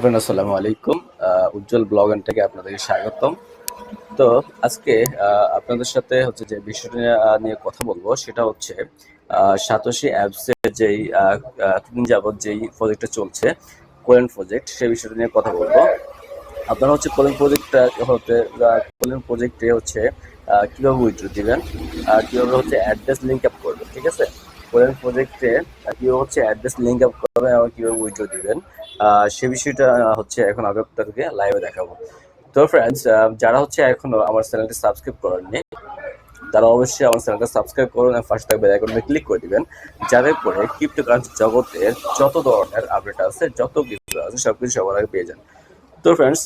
Friend আসসালামু আলাইকুম। উজ্জ্বল blog and থেকে আপনাদেরকে স্বাগতম। তো আজকে আপনাদের সাথে হচ্ছে যে বিষয়টা নিয়ে কথা বলব, সেটা হচ্ছে সাতোশি অ্যাপসের যেই এতদিন যাবত যেই প্রজেক্টটা চলছে কোয়েন প্রজেক্ট সেই বিষয়টা নিয়ে কথা বলব। আপনারা হচ্ছে কোলেন প্রজেক্টটা হতে কোলেন প্রজেক্টে হচ্ছে কীভাবে উইথড্র দিবেন, আর কীভাবে হচ্ছে অ্যাড্রেস লিঙ্ক আপ করবেন, ঠিক আছে? কোলেন প্রজেক্টে কীভাবে হচ্ছে অ্যাড্রেস লিঙ্ক আপ করবেন এবং কীভাবে উইথড্র দিবেন সে বিষয়টা হচ্ছে এখন আমি আপনাদেরকে লাইভে দেখাবো। তো ফ্রেন্ডস যারা হচ্ছে এখনও আমার চ্যানেলটি সাবস্ক্রাইব করেননি তারা অবশ্যই আমার চ্যানেলটা সাবস্ক্রাইব করুন এবং ফার্স্ট থাকবে আইকনে ক্লিক করে দিবেন পরে ক্রিপ্টোকারেন্সি জগতের যত ধরনের আপডেট আছে যত কিছু আছে সব কিছু সবার আগে পেয়ে যান। তো ফ্রেন্ডস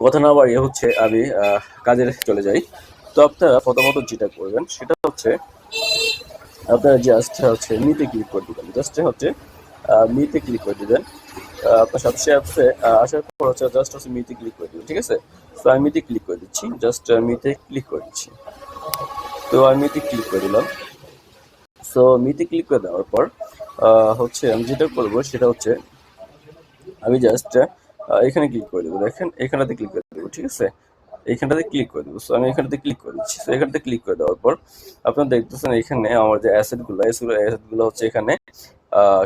কথা না বাড়িয়ে হচ্ছে আমি আহ, কাজে চলে যাই। তো আপনারা প্রথমত যেটা করবেন সেটা হচ্ছে আপনারা জাস্ট হচ্ছে মিতে ক্লিক করে দিবেন। জাস্ট হচ্ছে মিতে ক্লিক করে দিবেন। আপনার সবচেয়ে অ্যাপসে আসার পর হচ্ছে জাস্ট হচ্ছে মিতে ক্লিক করে দিবেন ঠিক আছে তো আমি মিতে ক্লিক করে দিচ্ছি জাস্ট মিতে ক্লিক করে দিচ্ছি তো আমি মিতে ক্লিক করে দিলাম সো মিতে ক্লিক করে দেওয়ার পর হচ্ছে আমি যেটা করব সেটা হচ্ছে আমি জাস্ট এখানে ক্লিক করে দেবো দেখেন এখানটাতে ক্লিক করে দেবো ঠিক আছে এইখানটাতে ক্লিক করে দেবো সো আমি এখানটাতে ক্লিক করে দিচ্ছি তো এখানটাতে ক্লিক করে দেওয়ার পর আপনারা দেখতেছেন এখানে আমার যে অ্যাসেটগুলো অ্যাসেটগুলো হচ্ছে এখানে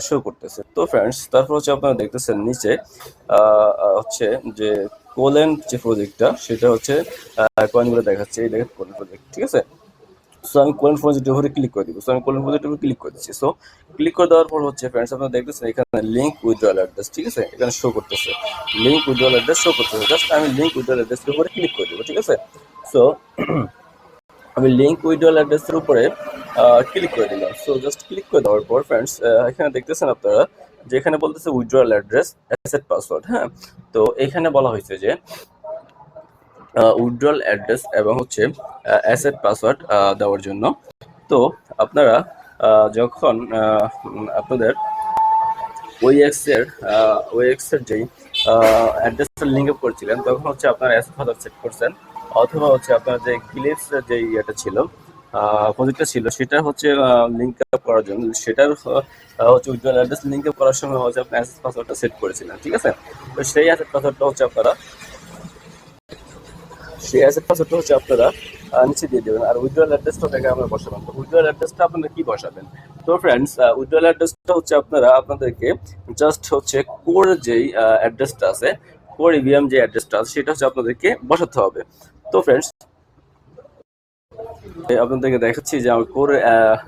শো করতেছে। তো ফ্রেন্ডস তারপর হচ্ছে আপনারা দেখতেছেন নিচে হচ্ছে যে কোলেন যে প্রজেক্টটা সেটা হচ্ছে কয়েনগুলো দেখাচ্ছে। এই দেখেন কোলেন প্রজেক্ট ঠিক আছে? সো আমি কোলেন প্রজেক্টের উপরে ক্লিক করে দিব। সো আমি কোলেন প্রজেক্টের উপরে ক্লিক করে দিচ্ছি। সো ক্লিক করে দেওয়ার পর হচ্ছে ফ্রেন্ডস আপনারা দেখতেছেন এখানে লিঙ্ক উইথড্রয়াল অ্যাড্রেস ঠিক আছে? এখানে শো করতেছে। লিঙ্ক উইথড্রয়াল অ্যাড্রেস শো করতেছে। জাস্ট আমি লিঙ্ক উইথড্রয়াল অ্যাড্রেসের উপরে ক্লিক করে দেবো, ঠিক আছে? সো আমি লিঙ্ক উইথড্রয়াল অ্যাড্রেসের উপরে ক্লিক করে দিলাম। সো জাস্ট ক্লিক করে দেওয়ার পর ফ্রেন্ডস এখানে দেখতেছেন আপনারা যে এখানে বলতেছে উইথড্রয়াল অ্যাড্রেস অ্যাসেট পাসওয়ার্ড হ্যাঁ? তো এখানে বলা হয়েছে যে উইথড্রয়াল অ্যাড্রেস এবং হচ্ছে অ্যাসেট পাসওয়ার্ড দেওয়ার জন্য। তো আপনারা যখন আপনাদের ওইএক্স এর যেই অ্যাড্রেসটা লিঙ্ক আপ করছিলেন, তখন হচ্ছে আপনারা অ্যাসেট পাসওয়ার্ড সেট করছেন। অথবা হচ্ছে আপনার যে গ্লিপস যে ইয়েটা ছিল প্রজেক্টটা ছিল, সেটা হচ্ছে লিঙ্ক আপ করার জন্য। সেটার হচ্ছে উজ্জ্বল অ্যাড্রেস লিঙ্ক আপ করার সময় হচ্ছে আপনি অ্যাসেট পাসওয়ার্ডটা সেট করেছিলেন, ঠিক আছে? তো সেই অ্যাসেট পাসওয়ার্ডটা হচ্ছে আপনারা, সেই অ্যাসেট পাসওয়ার্ডটা হচ্ছে আপনারা নিচে দিয়ে দেবেন। আর উইথড্রয়াল অ্যাড্রেসটা থেকে আমরা বসাবেন তো উইথড্রয়াল অ্যাড্রেসটা আপনারা কি বসাবেন? তো ফ্রেন্ডস উইথড্রয়াল অ্যাড্রেসটা হচ্ছে আপনারা, আপনাদেরকে জাস্ট হচ্ছে কোর যেই অ্যাড্রেসটা আছে কোর ইভিএম যে অ্যাড্রেসটা আছে, সেটা হচ্ছে আপনাদেরকে বসাতে হবে। তো ফ্রেন্ডস আপনাদেরকে দেখাচ্ছি যে আমার কোর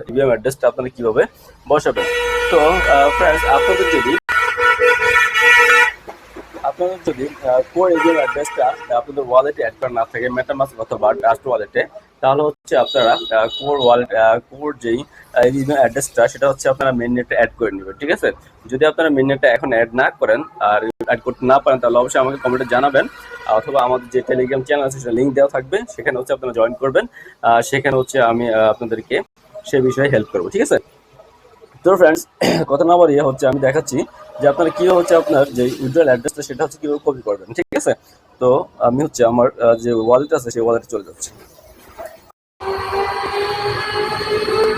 ইভিএম অ্যাড্রেসটা আপনারা কীভাবে বসাবেন। তো ফ্রেন্ডস আপনাদের যদি আপনাদের যদি কোর এজিএম অ্যাড্রেসটা আপনাদের ওয়ালেটে অ্যাড করা না থাকে মেটামাস্ক অথবা ট্রাস্ট ওয়ালেটে তাহলে হচ্ছে আপনারা কোর ওয়ালেট কোর যেই এজিএম অ্যাড্রেসটা সেটা হচ্ছে আপনারা মেন নেটে অ্যাড করে নেবেন, ঠিক আছে? যদি আপনারা মেন নেটে এখন অ্যাড না করেন, আর অ্যাড করতে না পারেন, তাহলে অবশ্যই আমাকে কমেন্টে জানাবেন। অথবা আমাদের যে টেলিগ্রাম চ্যানেল আছে, সেটা লিঙ্ক দেওয়া থাকবে। সেখানে হচ্ছে আপনারা জয়েন করবেন। সেখানে হচ্ছে আমি আপনাদেরকে সে বিষয়ে হেল্প করব, ঠিক আছে? তো ফ্রেন্ডস কথা না বলিয়ে হচ্ছে আমি দেখাচ্ছি যে আপনারা কি হচ্ছে আপনার যে উইড্রয়াল অ্যাড্রেসটা সেটা হচ্ছে কীভাবে কপি করবেন, ঠিক আছে? তো আমি হচ্ছে আমার যে ওয়ালেট আছে, সেই ওয়ালেটে চলে যাচ্ছি।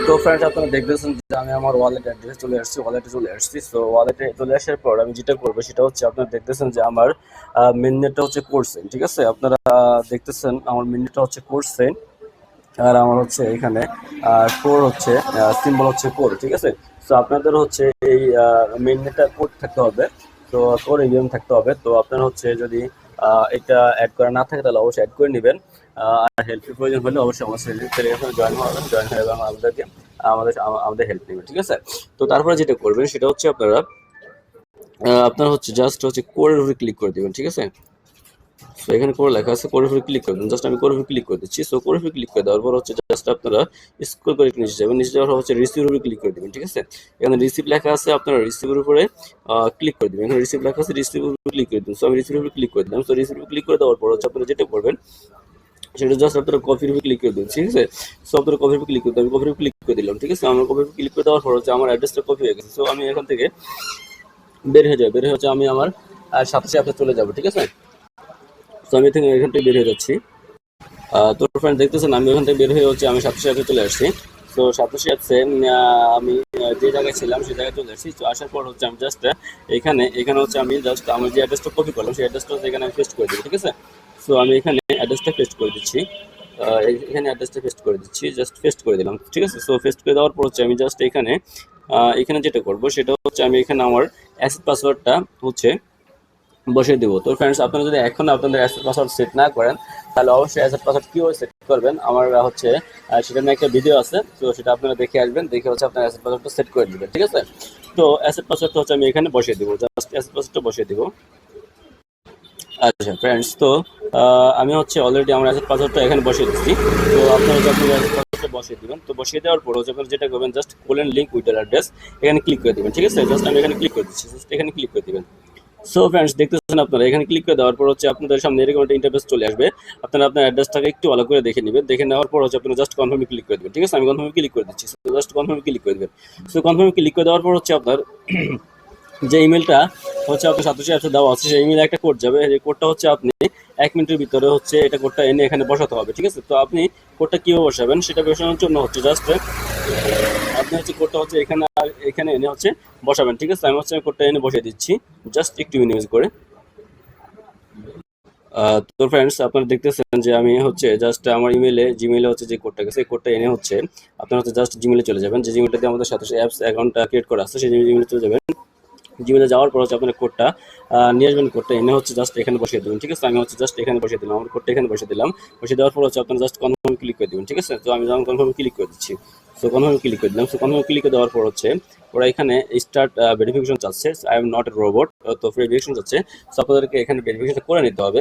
তো ফ্রেন্ডস আপনারা দেখতেছেন যে আমি আমার ওয়ালেট অ্যাড্রেস চলে আসছি ওয়ালেটে চলে আসছি। সো ওয়ালেটে চলে আসার পর আমি যেটা করব সেটা হচ্ছে আপনারা দেখতেছেন যে আমার মেননেটটা হচ্ছে কোর্সেন ঠিক আছে? আপনারা দেখতেছেন আমার মেননেটটা হচ্ছে কোর্সেন আর আমার হচ্ছে এখানে কোর হচ্ছে সিম্বল হচ্ছে কোর ঠিক আছে? তো আপনাদের হচ্ছে এই মেননেটটা কোড থাকতে হবে, তো কোর ইভিএম থাকতে হবে। তো আপনার হচ্ছে যদি এটা অ্যাড করা না থাকে, তাহলে অবশ্যই অ্যাড করে নেবেন। আর হেল্পের প্রয়োজন হলে অবশ্যই আমার টেলিগ্রামে জয়েন হবেন জয়েন হয়ে এবং আমাদেরকে, আমাদের আমাদের হেল্প নেবেন ঠিক আছে? তো তারপরে যেটা করবেন সেটা হচ্ছে আপনারা আপনার হচ্ছে জাস্ট হচ্ছে কোরের উপরে ক্লিক করে দেবেন, ঠিক আছে? সো এখানে করে লেখা আছে কোরের উপরে ক্লিক করবেন জাস্ট আমি কোরের উপরে ক্লিক করে দিচ্ছি। সো কোরের উপরে ক্লিক করে দেওয়ার পর হচ্ছে জাস্ট আপনারা স্ক্রল করে নিচে যাবেন। নিচে যাওয়ার হচ্ছে রিসিভের উপরে ক্লিক করে দেবেন, ঠিক আছে? এখানে রিসিভ লেখা আছে, আপনারা রিসিভের উপরে ক্লিক করে দেবেন। এখানে রিসিভ লেখা আছে রিসিভের উপরে ক্লিক করে দিন সো আমি রিসিভের উপরে ক্লিক করে দিলাম। সো রিসিভের উপরে ক্লিক করে দেওয়ার পর হচ্ছে আপনারা যেটা করবেন সেটা জাস্ট আপনারা কপির উপরে ক্লিক করে দিন, ঠিক আছে? সো আপনারা কপির উপরে ক্লিক করে আমি কপির উপরে ক্লিক করে দিলাম, ঠিক আছে? আমার কপির উপরে ক্লিক করে দেওয়ার পর হচ্ছে আমার অ্যাড্রেসটা কপি হয়ে গেছে। সো আমি এখান থেকে বের হয়ে যাবে বের হয়ে হচ্ছে আমি আমার সাথে সাথে চলে যাব, ঠিক আছে? তো আমি থেকে, এখান থেকে বের হয়ে যাচ্ছি। তো ফ্রেন্ড দেখতেছেন, আমি ওখান থেকে বের হয়ে হচ্ছে আমি সাথে সাথে চলে আসছি। তো সাতোশি অ্যাপসে আমি যে জায়গায় ছিলাম সেই জায়গায় চলে আসছি। তো আসার পর হচ্ছে আমি জাস্ট এখানে এখানে হচ্ছে আমি জাস্ট আমার যে অ্যাড্রেসটা কপি করলাম, সেই অ্যাড্রেসটা এখানে আমি পেস্ট করে দিই ঠিক আছে? সো আমি এখানে অ্যাড্রেসটা পেস্ট করে দিচ্ছি। এখানে অ্যাড্রেসটা পেস্ট করে দিচ্ছি। জাস্ট পেস্ট করে দিলাম। ঠিক আছে? সো পেস্ট করে দেওয়ার পর হচ্ছে আমি জাস্ট এখানে এখানে যেটা করব সেটা হচ্ছে আমি এখানে আমার অ্যাসেট পাসওয়ার্ডটা হচ্ছে বসিয়ে দেবো। তো ফ্রেন্ডস আপনারা যদি এখন আপনাদের অ্যাসেট পাসওয়ার্ড সেট না করেন, তাহলে অবশ্যই অ্যাসেট পাসওয়ার্ড কীভাবে সেট করবেন? আমার হচ্ছে সেটা নিয়ে একটা ভিডিও আছে। তো সেটা আপনারা দেখে আসবেন। দেখে হচ্ছে আপনার অ্যাসেট পাসওয়ার্ডটা সেট করে দেবেন ঠিক আছে? তো অ্যাসেট পাসওয়ার্ডটা হচ্ছে আমি এখানে বসিয়ে দেবো। জাস্ট অ্যাসেট পাসওয়ার্ডটা বসিয়ে দেবো। আচ্ছা ফ্রেন্ডস তো আমি হচ্ছে অলরেডি আমার অ্যাসেট পাসওয়ার্ডটা এখানে বসিয়ে দিচ্ছি। তো আপনারা যখন পাসওয়ার্ডটা বসিয়ে দিবেন, তো বসিয়ে দেওয়ার পর যখন যেটা করবেন জাস্ট কোলেন লিঙ্ক উইথ অ্যাড্রেস এখানে ক্লিক করে দিবেন, ঠিক আছে? জাস্ট আমি এখানে ক্লিক করে দিচ্ছি জাস্ট এখানে ক্লিক করে দিবেন। সো ফ্রেন্ডস দেখতেছেন আপনারা, এখানে ক্লিক করে দেওয়ার পর হচ্ছে আপনাদের সামনে এরকম একটা ইন্টারফেস চলে আসবে। আপনারা আপনার অ্যাড্রেসটাকে একটু ভালো করে দেখে নেবেন। দেখে নেওয়ার পর হচ্ছে আপনারা জাস্ট কনফার্মে ক্লিক করে দেবেন, ঠিক আছে? আমি কনফার্মে ক্লিক করে দিচ্ছি। জাস্ট কনফার্মে ক্লিক করে দেবেন। সো কনফার্মে ক্লিক করে দেওয়ার পর হচ্ছে আপনার যে ইমেলটা হচ্ছে আপনার সাতশো অ্যাপসে দেওয়া আছে, সেই ইমেলে একটা কোড যাবে। এই কোডটা হচ্ছে আপনি এক মিনিটের ভিতরে হচ্ছে এটা কোডটা এনে এখানে বসাতে হবে, ঠিক আছে? তো আপনি কোডটা কীভাবে বসাবেন সেটা বসানোর জন্য হচ্ছে জাস্ট আপনি হচ্ছে কোডটা হচ্ছে এখানে আর এখানে এনে হচ্ছে বসাবেন, ঠিক আছে? আমি হচ্ছে আমি কোডটা এনে বসিয়ে দিচ্ছি জাস্ট একটু মিনিমাইজ করে। তো ফ্রেন্ডস আপনারা দেখতেছেন যে আমি হচ্ছে জাস্ট আমার ইমেলে জিমেলে হচ্ছে যে কোডটা গেছে, এই কোডটা এনে হচ্ছে আপনারা হচ্ছে জাস্ট জিমেলে চলে যাবেন। যে জিমেলটাতে আমাদের সাথে অ্যাপস অ্যাকাউন্টটা ক্রিয়েট করা আছে, সেই জিমেলে চলে যাবেন। জিমেলে যাওয়ার পর হচ্ছে আপনার কোডটা নিয়ে আসবেন কোডটা এনে হচ্ছে জাস্ট এখানে বসিয়ে দেবেন, ঠিক আছে? আমি হচ্ছে জাস্ট এখানে বসিয়ে দিলাম, আমার কোডটা এখানে বসিয়ে দিলাম। বসিয়ে দেওয়ার পর হচ্ছে আপনার জাস্ট কনফার্ম ক্লিক করে দেবেন, ঠিক আছে? তো আমি যখন কনফার্ম ক্লিক করে দিচ্ছি সো কনফার্ম ক্লিক করে দিলাম সো কনফার্ম ক্লিক দেওয়ার পর হচ্ছে ওরা এখানে স্টার্ট ভেরিফিকেশন চাচ্ছে I am not a robot তো ভেরিফিকেশন চাচ্ছে। সো আপনাদেরকে এখানে ভেরিফিকেশন করে নিতে হবে।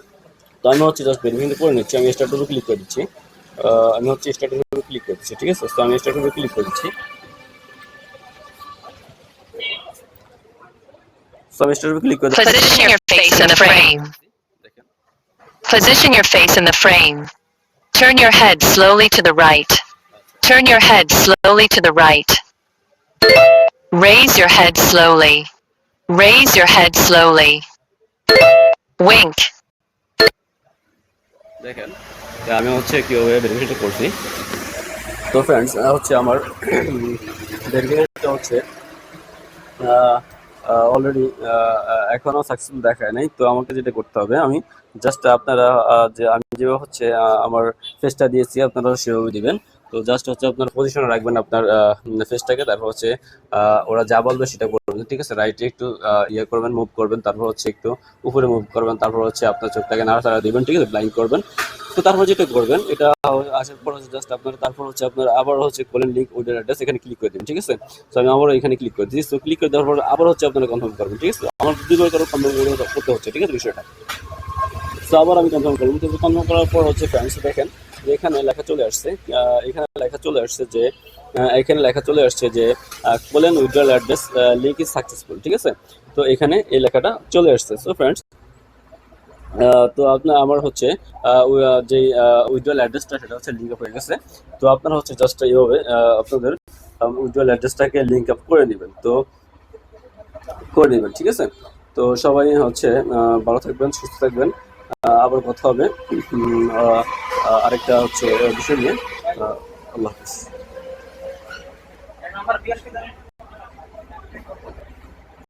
তো আমি হচ্ছে জাস্ট ভেরিফিকেশন করে নিচ্ছি, আমি স্টার্টের উপর ক্লিক করে দিচ্ছি। আমি হচ্ছে স্টার্টের উপর ক্লিক করে দিচ্ছি, ঠিক আছে? তো আমি স্টার্টের উপর ক্লিক করে দিচ্ছি। সো আমি স্টার্টের উপর ক্লিক করে দিচ্ছি Position your face in the frame. দেখেন Position your face in the frame. Turn your head slowly to the right. Turn your head slowly to the right. Raise your head slowly. Raise your head slowly. Wink. দেখেন যে আমি হচ্ছে কীভাবে verification করছি তো friends হচ্ছে আমার ভেরিফিকেশনটা হচ্ছে অলরেডি এখনও সাকসেসফুল দেখায় নাই। তো আমাকে যেটা করতে হবে, আমি জাস্ট আপনারা যে আমি যেভাবে হচ্ছে আমার ফেসটা দিয়েছি, আপনারা সেভাবে দিবেন। তো জাস্ট হচ্ছে আপনার পজিশনে রাখবেন আপনার ফেসটাকে তারপর হচ্ছে ওরা যা বলবে সেটা করবেন, ঠিক আছে? রাইটে একটু ইয়ে করবেন মুভ করবেন, তারপর হচ্ছে একটু উপরে মুভ করবেন, তারপর হচ্ছে আপনার চোখটাকে নাড়াচাড়া দিবেন, ঠিক আছে? ব্লাইন্ড করবেন। তো তারপর যেটা করবেন, এটা আসার পর হচ্ছে জাস্ট আপনার, তারপর হচ্ছে আপনার আবার হচ্ছে কোলেন লিঙ্ক ওইটার অ্যাড্রেস এখানে ক্লিক করে দিন ঠিক আছে? তো আমি আবার এখানে ক্লিক করে দিচ্ছি। তো ক্লিক করে দেওয়ার পর আবার হচ্ছে আপনারা কনফার্ম করবেন, ঠিক আছে? আমার দুবার করে কনফার্ম করতে হচ্ছে, ঠিক আছে বিষয়টা? তো আবার আমি কনফার্ম করব। কিন্তু কনফার্ম করার পর হচ্ছে ফ্রেন্ডস দেখেন, এখানে লেখা চলে আসছে এখানে লেখা চলে আসছে যে এখানে লেখা চলে আসছে যে colon withdrawal address link is successful ঠিক আছে? তো এখানে এই লেখাটা চলে আসছে। সো ফ্রেন্ডস তো আপনার আমার হচ্ছে যে উইথড্রল অ্যাড্রেসটা সেটা হচ্ছে লিঙ্ক আপ হয়ে গেছে। তো আপনারা হচ্ছে জাস্ট এইভাবে আপনাদের উইথড্রল অ্যাড্রেসটাকে লিঙ্ক আপ করে নেবেন। তো করে নেবেন, ঠিক আছে? তো সবাই হচ্ছে ভালো থাকবেন, সুস্থ থাকবেন। আবার কথা হবে। আরেকটা হচ্ছে বিষয় নিয়ে। আল্লাহ হাফিজ।